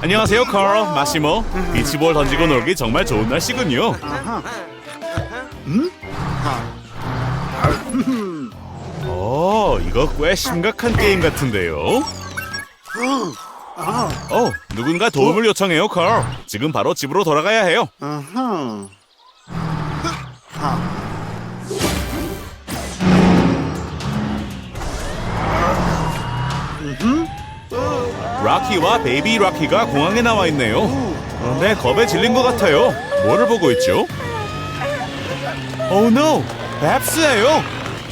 안녕하세요, 카л, 마시모. 비치볼 던지고 놀기 정말 좋은 날씨군요. 어, 이거 꽤 심각한 게임 같은데요. 어, 누군가 도움을 요청해요, 카л. 지금 바로 집으로 돌아가야 해요. 라키와 베이비 라키가 공항에 나와 있네요. 그런데 겁에 질린 것 같아요. 뭐를 보고 있죠? 오 노! 뱁스예요!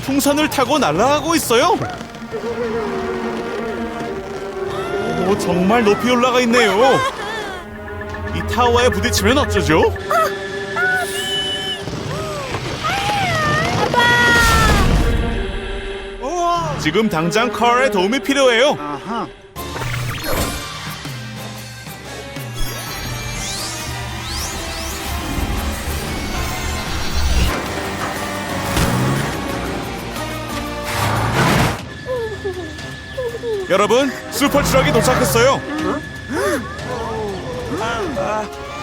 풍선을 타고 날아가고 있어요! 오, 정말 높이 올라가 있네요. 이 타워에 부딪히면 어쩌죠? 지금 당장 카의 도움이 필요해요. 여러분 슈퍼 트럭이 도착했어요.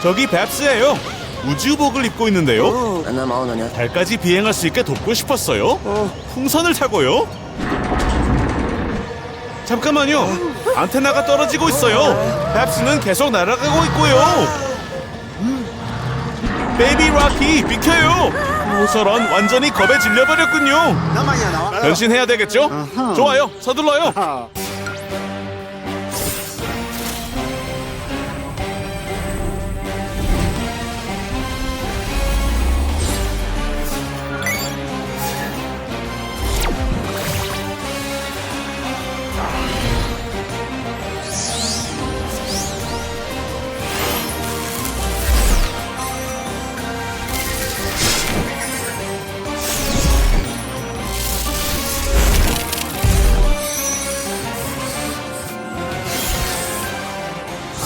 저기 뱁스예요. 우주복을 입고 있는데요. 달까지 비행할 수 있게 돕고 싶었어요. 풍선을 타고요. 잠깐만요. 안테나가 떨어지고 있어요. 뱁스는 계속 날아가고 있고요. 베이비 라키 비켜요. 오, 저런 완전히 겁에 질려버렸군요. 변신해야 되겠죠? 좋아요. 서둘러요.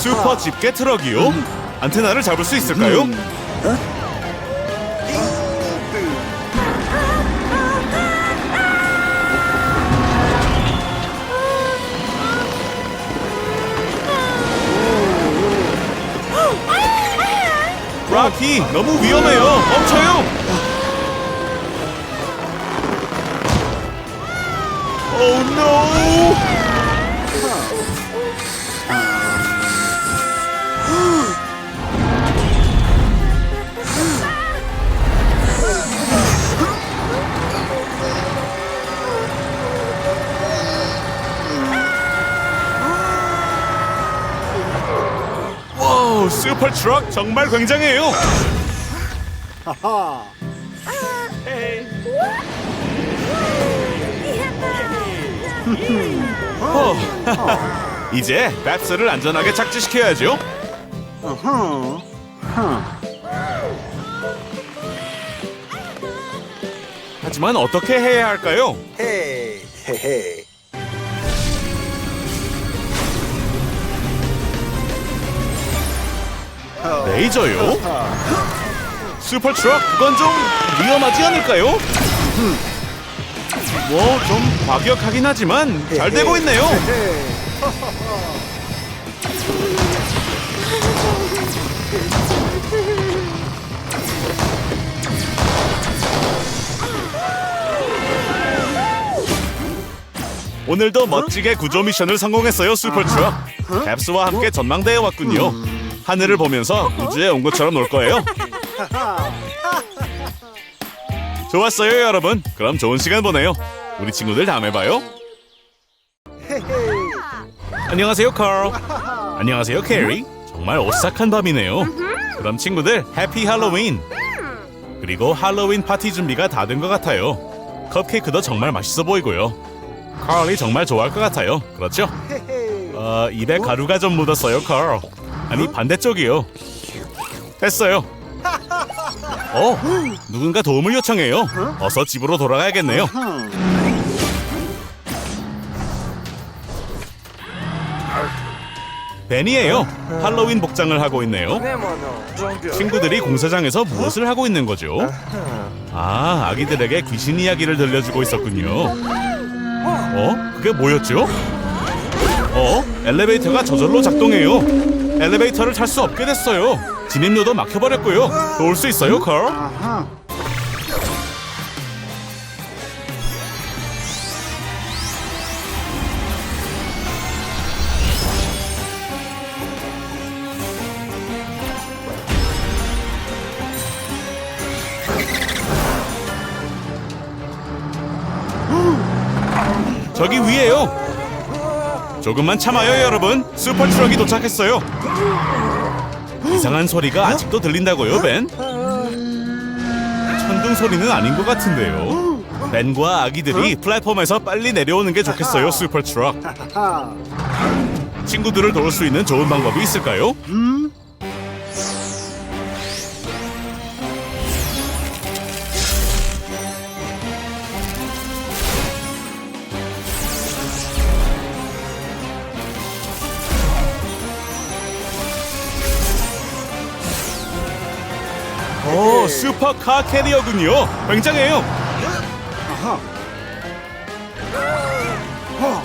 슈퍼 집게 트럭이요? 안테나를 잡을 수 있을까요? 라키 너무 위험해요. 멈춰요. 오 노! 슈퍼 트럭 정말 굉장해요. 하하. 어, 이제 뱁스를 안전하게 착지시켜야죠. 어허. 하. 하지만 어떻게 해야 할까요? 헤이 헤헤. 레이저요? 슈퍼 트럭 그건 좀 위험하지 않을까요? 뭐 좀 과격하긴 하지만 잘 되고 있네요. 헤. 오늘도 멋지게 구조 미션을 성공했어요 슈퍼 트럭. 뱁스와 함께 전망대에 왔군요. 하늘을 보면서 우주에 온 것처럼 놀 거예요. 좋았어요 여러분. 그럼 좋은 시간 보내요. 우리 친구들 다음에 봐요. 안녕하세요 카л. 안녕하세요 캐리. 정말 오싹한 밤이네요. 그럼 친구들 해피 할로윈. 그리고 할로윈 파티 준비가 다 된 것 같아요. 컵케이크도 정말 맛있어 보이고요. 카일이 정말 좋아할 것 같아요. 그렇죠? 어, 입에 가루가 좀 묻었어요, 카일. 아니 반대쪽이요. 됐어요. 어, 누군가 도움을 요청해요. 어서 집으로 돌아가야겠네요. 하. 벤이에요. 할로윈 복장을 하고 있네요. 친구들이 공사장에서 무엇을 하고 있는 거죠? 아, 아기들에게 귀신 이야기를 들려주고 있었군요. 어? 그게 뭐였죠? 어? 엘리베이터가 저절로 작동해요. 엘리베이터를 탈 수 없게 됐어요. 진입로도 막혀버렸고요. 도울 수 있어요, 컬? 아하. 저기 위에요. 조금만 참아요, 여러분. 슈퍼 트럭이 도착했어요. 이상한 소리가 아직도 들린다고요, 벤? 천둥 소리는 아닌 것 같은데요. 벤과 아기들이 플랫폼에서 빨리 내려오는 게 좋겠어요, 슈퍼 트럭. 하. 친구들을 도울 수 있는 좋은 방법이 있을까요? 음. 오, 슈퍼 카 캐리어군요. 굉장해요. 아하. 어.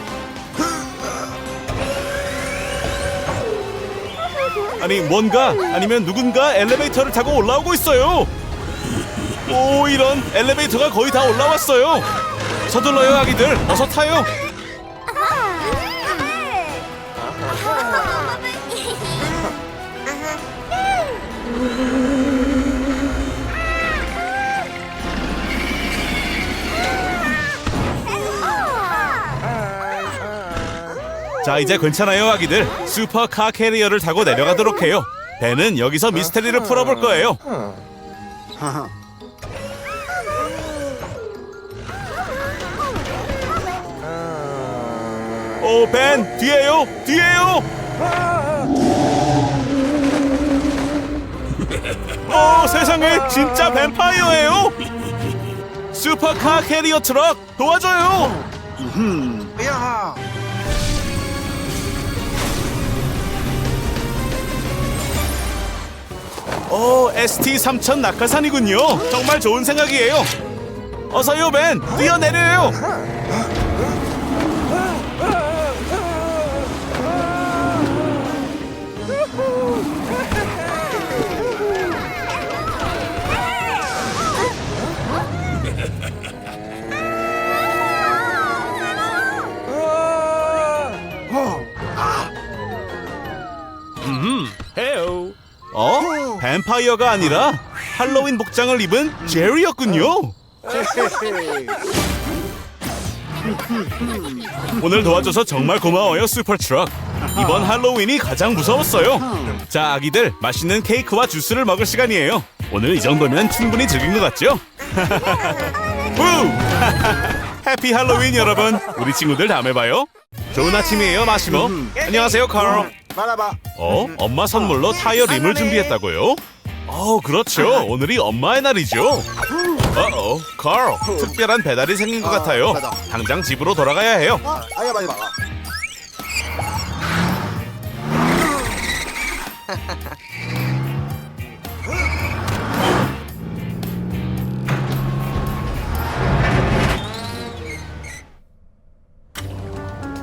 아니 뭔가 아니면 누군가 엘리베이터를 타고 올라오고 있어요. 오 이런 엘리베이터가 거의 다 올라왔어요. 서둘러요 아기들 어서 타요. 자 이제 괜찮아요 아기들 슈퍼 카 캐리어를 타고 내려가도록 해요. 벤은 여기서 미스테리를 풀어볼 거예요. 하하. 오벤 뒤에요 뒤에요. 오 세상에 진짜 뱀파이어예요. 슈퍼 카 캐리어 트럭 도와줘요. 음. 야! 오, ST 3000 낙하산이군요. 정말 좋은 생각이에요. 어서요, 벤. 뛰어내려요. 뱀파이어가 아니라 할로윈 복장을 입은 제리였군요. 오늘 도와줘서 정말 고마워요, 슈퍼트럭. 이번 할로윈이 가장 무서웠어요. 자, 아기들, 맛있는 케이크와 주스를 먹을 시간이에요. 오늘 이 정도면 충분히 즐긴 것 같죠? 후! 해피 할로윈 여러분. 우리 친구들 다음에 봐요. 좋은 아침이에요, 마시모. 안녕하세요, 카로. 말아봐. 어? 엄마 선물로 타이어 림을 준비했다고요? 어, 그렇죠. 오늘이 엄마의 날이죠. 어어, 카로. 특별한 배달이 생긴 것 같아요. 당장 집으로 돌아가야 해요. 어, 아야 말이 봐.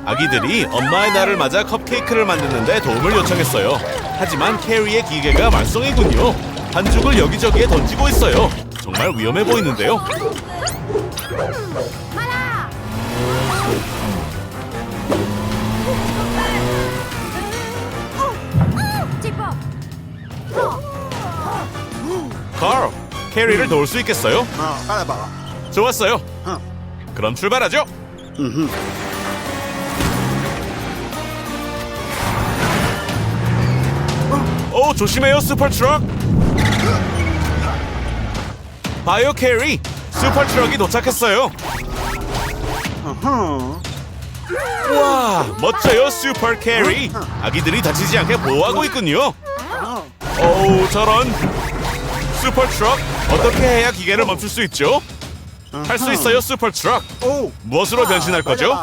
아기들이 엄마의 날을 맞아 컵케이크를 만드는데 도움을 요청했어요. 하지만 캐리의 기계가 말썽이군요. 반죽을 여기저기에 던지고 있어요. 정말 위험해 보이는데요. 카로, 캐리를 도울 수 있겠어요? 어. 좋았어요. 어. 그럼 출발하죠. 음흠. 오 조심해요 슈퍼 트럭. 바이오 캐리 슈퍼 트럭이 도착했어요. 와 멋져요 슈퍼 캐리. 아기들이 다치지 않게 보호하고 있군요. 오 저런 슈퍼 트럭 어떻게 해야 기계를 멈출 수 있죠? 할 수 있어요 슈퍼 트럭. 오. 무엇으로 변신할 거죠?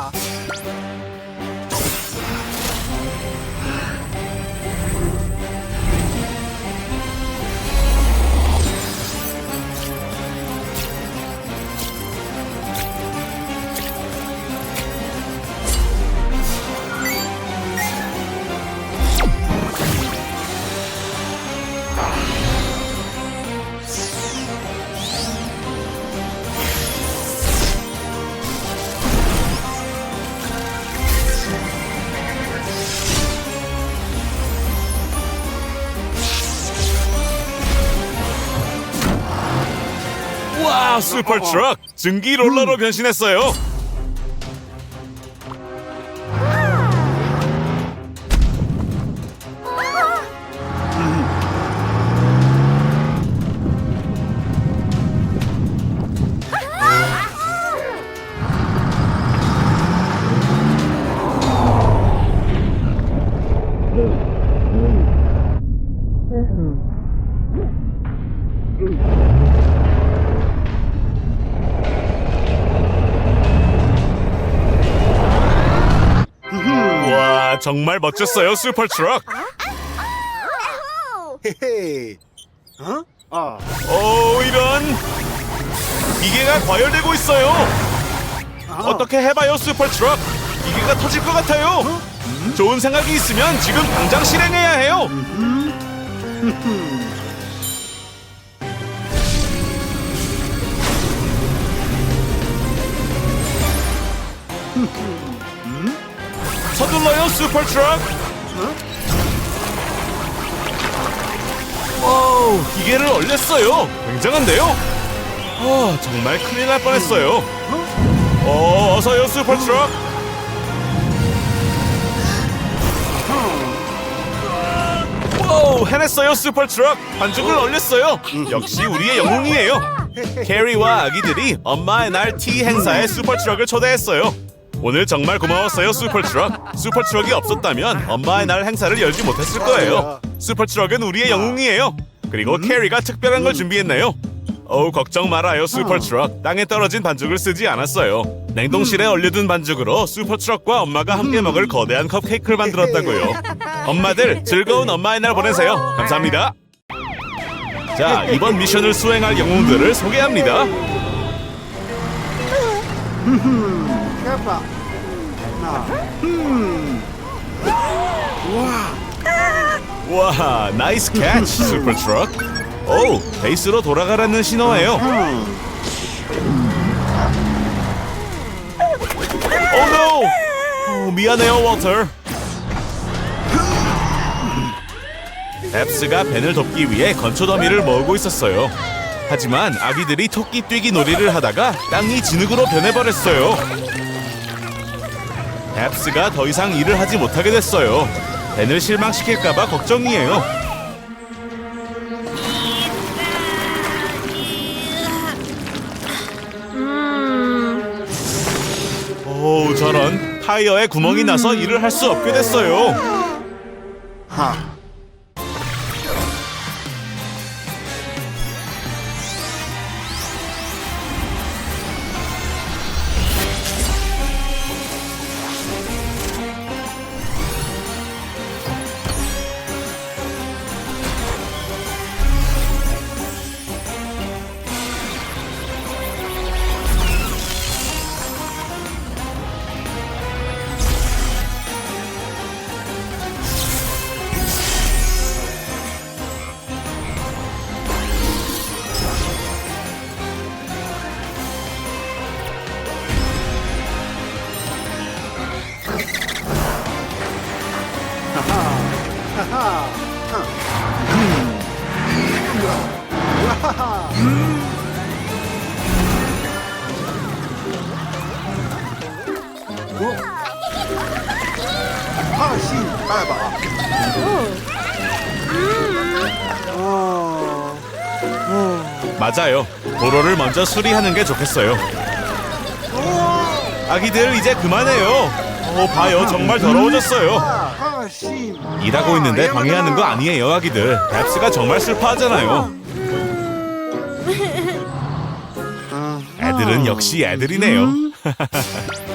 슈퍼 트럭 증기 롤러로 변신했어요. 정말 멋졌어요, 슈퍼 트럭. 헤헤. 어? 아. 오, 이런 기계가 과열되고 있어요. 어떻게 해봐요, 슈퍼 트럭. 기계가 터질 것 같아요. 좋은 생각이 있으면 지금 당장 실행해야 해요. 서둘러요, 슈퍼 트럭. 오, 기계를 얼렸어요. 굉장한데요? 아, 정말 큰일 날 뻔했어요. 어, 어서요, 슈퍼 트럭. 오, 해냈어요, 슈퍼 트럭. 반죽을 얼렸어요. 역시 우리의 영웅이에요. 캐리와 아기들이 엄마의 날 티 행사에 슈퍼 트럭을 초대했어요. 오늘 정말 고마웠어요, 슈퍼 트럭. 슈퍼 트럭이 없었다면 엄마의 날 행사를 열지 못했을 거예요. 슈퍼 트럭은 우리의 영웅이에요. 그리고 캐리가 특별한 걸 준비했네요. 어우 걱정 말아요 슈퍼트럭. 땅에 떨어진 반죽을 쓰지 않았어요. 냉동실에 얼려둔 반죽으로 슈퍼트럭과 엄마가 함께 먹을 거대한 컵케이크를 만들었다고요. 엄마들 즐거운 엄마의 날 보내세요. 감사합니다. 자 이번 미션을 수행할 영웅들을 소개합니다 해봐. 나. 음. 와. 와 나이스 캐치 슈퍼트럭 오 베이스로 돌아가라는 신호예요 오 노! 오, 미안해요 워터 앱스가 벤을 돕기 위해 건초 더미를 모으고 있었어요 하지만 아기들이 토끼 뛰기 놀이를 하다가 땅이 진흙으로 변해버렸어요 앱스가 더 이상 일을 하지 못하게 됐어요. 벤을 실망시킬까봐 걱정이에요. 오 저런. 타이어에 구멍이 나서 일을 할 수 없게 됐어요. 하. 맞아요. 도로를 먼저 수리하는 게 좋겠어요. 아기들 이제 그만해요. 오 봐요. 정말 더러워졌어요. 일하고 있는데 방해하는 거 아니에요 아기들. 앱스가 정말 슬퍼하잖아요. 애들은 역시 애들이네요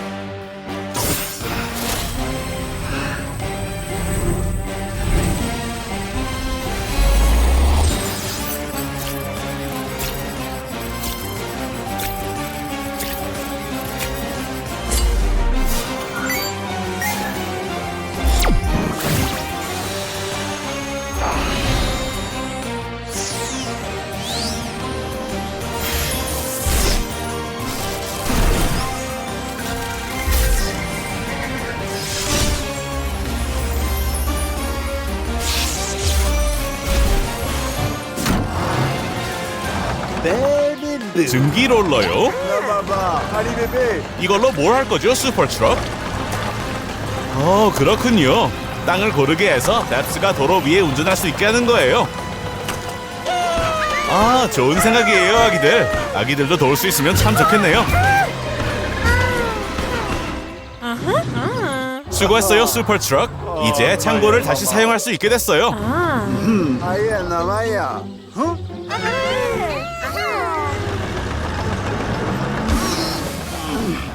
증기 롤러요? 이걸로 뭘 할 거죠, 슈퍼 트럭? 어, 그렇군요. 땅을 고르게 해서 뎁스가 도로 위에 운전할 수 있게 하는 거예요. 아, 좋은 생각이에요, 아기들. 아기들도 도울 수 있으면 참 좋겠네요. 수고했어요, 슈퍼 트럭. 이제 창고를 다시 사용할 수 있게 됐어요. 아야 나마야.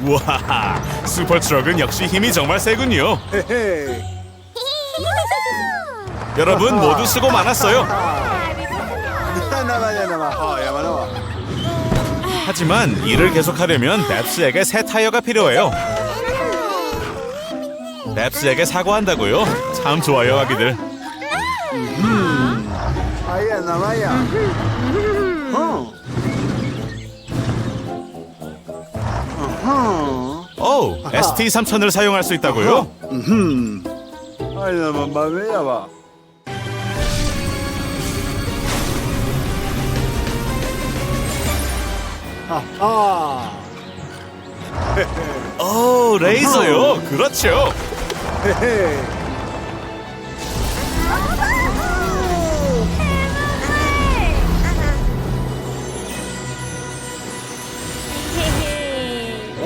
우와, 슈퍼 트럭은 역시 힘이 정말 세군요. 헤헤. 여러분 모두 수고 많았어요. 어 야마 나와. 하지만 일을 계속하려면 넵스에게 새 타이어가 필요해요. 넵스에게 사과한다고요? 참 좋아요, 아기들. 아야 나마야. 어. 오, ST 3000을 사용할 수 있다고요? 음. 아야 나마 마메야 봐. 아하. 오, 레이저요. 그렇죠. 헤헤.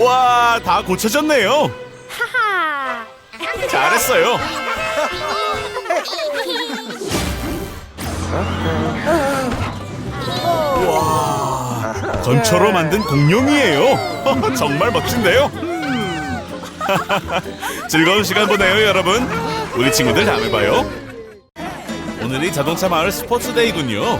와, 다 고쳐졌네요. 잘했어요. 와, 건초로 만든 공룡이에요. 정말 멋진데요. 즐거운 시간 보내요, 여러분. 우리 친구들 다음에 봐요. 오늘이 자동차 마을 스포츠 데이군요.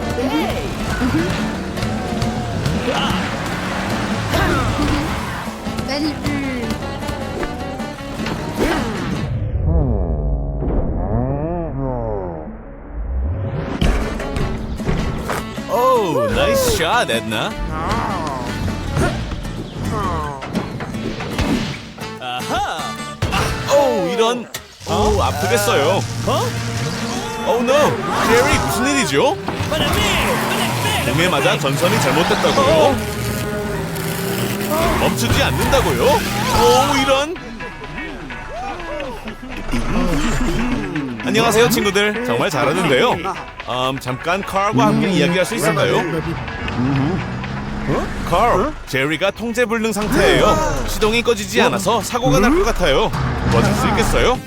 에드나. 아하. 오, 이런. 오, 아프겠어요. 오, 노. 제리, 무슨 일이죠? 등에 맞아 전선이 잘못됐다고요? 멈추지 않는다고요? 오, 이런. 안녕하세요, 친구들. 정말 잘하는데요. 음, 잠깐 카르과 함께 이야기할 수 있을까요? 카르, 제리가 통제 불능 상태예요. 시동이 꺼지지 않아서 사고가 날 것 같아요. 도와줄 수 있겠어요?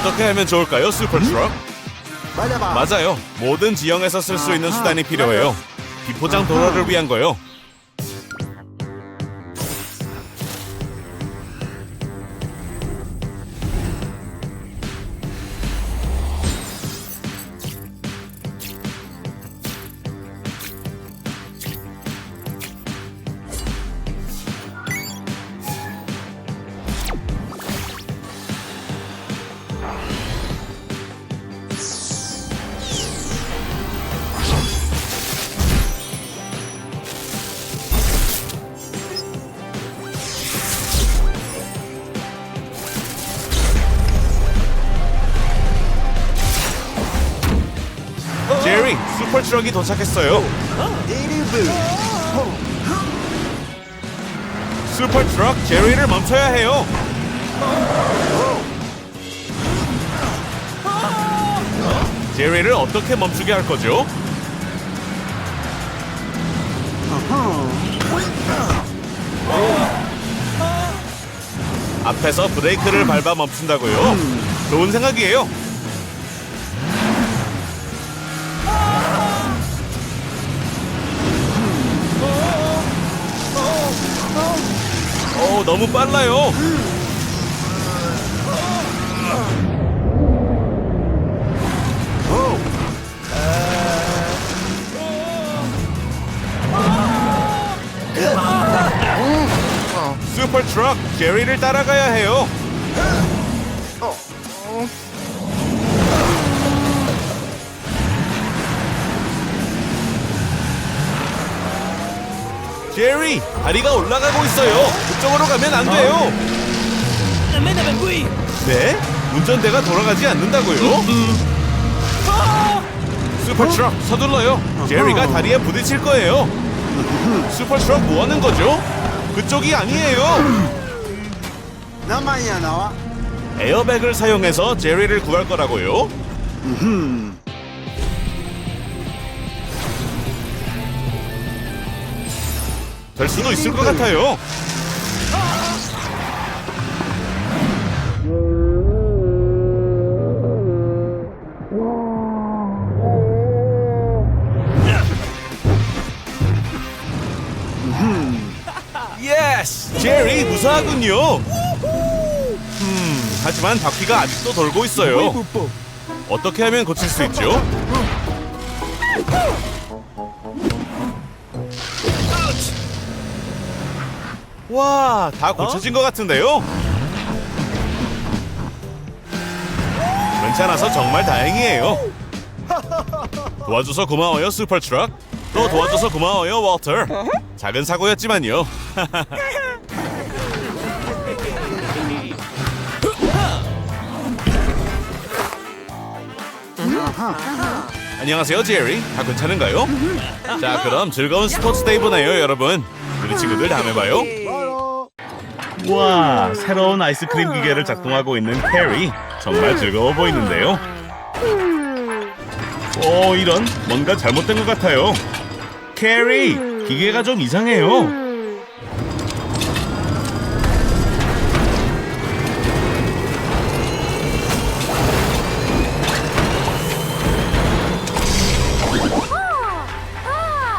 어떻게 하면 좋을까요, 슈퍼트럭? 맞아. 맞아요. 모든 지형에서 쓸 수 있는 수단이 필요해요. 비포장 도로를 위한 거요. 제리, 슈퍼 트럭이 도착했어요. 이리브. 슈퍼 트럭 제리를 멈춰야 해요. 제리를 어떻게 멈추게 할 거죠? 앞에서 브레이크를 밟아 멈춘다고요? 좋은 생각이에요. 너무 빨라요. 슈퍼 트럭 제리를 따라가야 해요. 어, 어. 제리, 다리가 올라가고 있어요. 그쪽으로 가면 안 돼요. 네? 운전대가 돌아가지 않는다고요? 슈퍼트럭 서둘러요. 제리가 다리에 부딪힐 거예요. 슈퍼트럭 뭐 하는 거죠? 그쪽이 아니에요. 나만이야 나와. 에어백을 사용해서 제리를 구할 거라고요? 될 수도 있을 것 같아요. 예스! 제리 무사하군요. 음, 하지만 바퀴가 아직도 돌고 있어요. 어떻게 하면 고칠 수 있죠? 와, 다 고쳐진 것 같은데요? 괜찮아서 정말 다행이에요. 도와줘서 고마워요, 슈퍼트럭. 또 도와줘서 고마워요, 워터. 작은 사고였지만요. 안녕하세요, 제리. 다 괜찮은가요? 자, 그럼 즐거운 스포츠 데이 보내요, 여러분. 우리 친구들 다음에 봐요. 와, 새로운 아이스크림 기계를 작동하고 있는 캐리. 정말 즐거워 보이는데요. 오, 이런 뭔가 잘못된 것 같아요. 캐리, 기계가 좀 이상해요.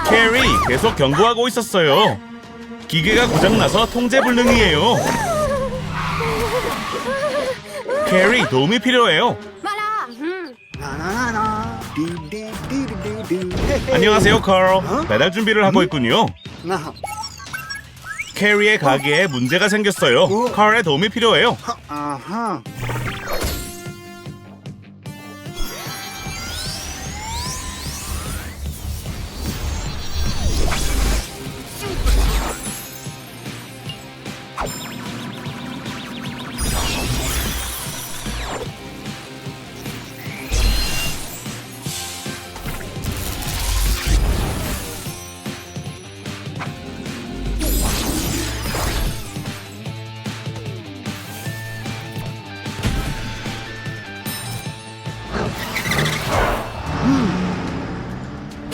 캐리, 계속 경고하고 있었어요. 기계가 고장나서 통제 불능이에요. 캐리, 도움이 필요해요. 안녕하세요, 카л. 배달 준비를 하고 있군요. 나. 캐리의 가게에 문제가 생겼어요. 카알의 도움이 필요해요. 아하.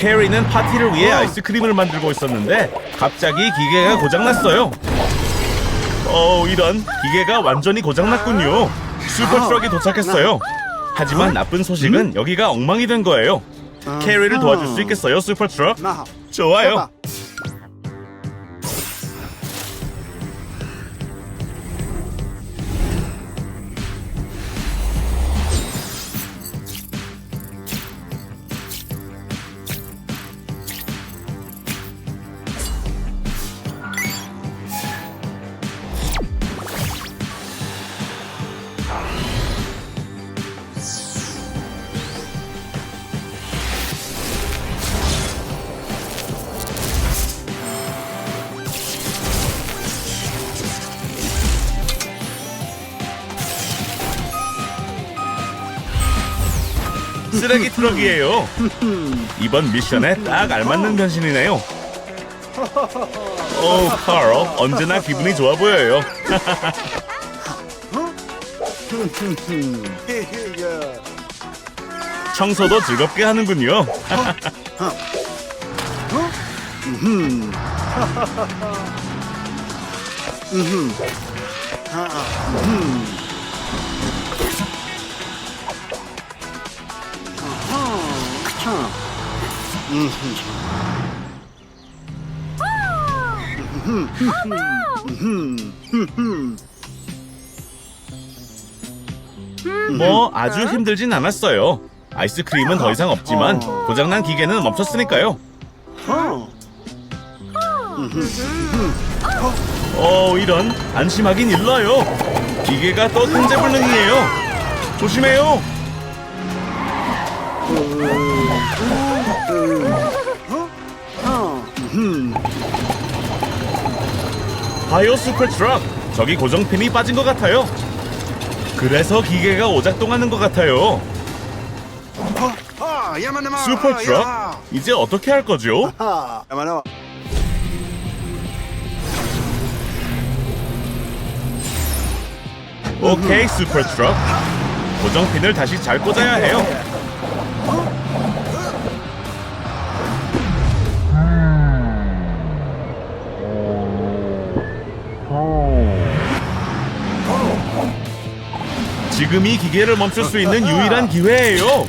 캐리는 파티를 위해 아이스크림을 만들고 있었는데 갑자기 기계가 고장났어요. 어, 이런 기계가 완전히 고장났군요. 슈퍼 트럭이 도착했어요. 하지만 나쁜 소식은 여기가 엉망이 된 거예요. 캐리를 도와줄 수 있겠어요, 슈퍼 트럭? 나. 좋아요. 트럭이에요. 이번 미션에 딱 알맞는 변신이네요. 오, 카얼, 언제나 기분이 좋아 보여요. 청소도 즐겁게 하는군요. 참. 음. 음. 뭐 아주 힘들진 않았어요. 아이스크림은 더 이상 없지만 고장난 기계는 멈췄으니까요. 어. 어 이런 안심하긴 일러요. 기계가 또 통제불능이에요. 조심해요. 바이오 슈퍼 트럭 저기 고정핀이 빠진 것 같아요. 그래서 기계가 오작동하는 것 같아요. Naman. 슈퍼 트럭. 이제 어떻게 할 거죠? 오케이 슈퍼 트럭 고정핀을 다시 잘 꽂아야 해요. 지금이 기계를 멈출 수 있는 유일한 기회예요.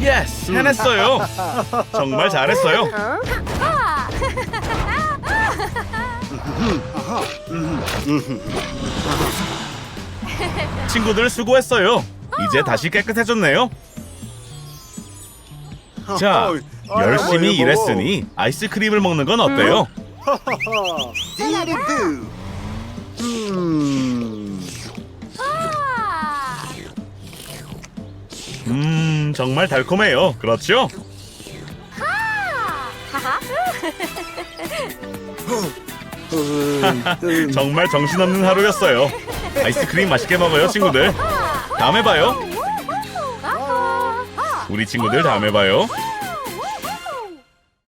예스 해냈어요. 정말 잘했어요. 친구들 수고했어요. 이제 다시 깨끗해졌네요. 자, 열심히 일했으니 아이스크림을 먹는 건 어때요? Dee-doo. Hmm. 음, 정말 달콤해요. 그렇죠? 정말 정신없는 하루였어요. 아이스크림 맛있게 먹어요, 친구들. 다음에 봐요. 우리 친구들 다음에 봐요.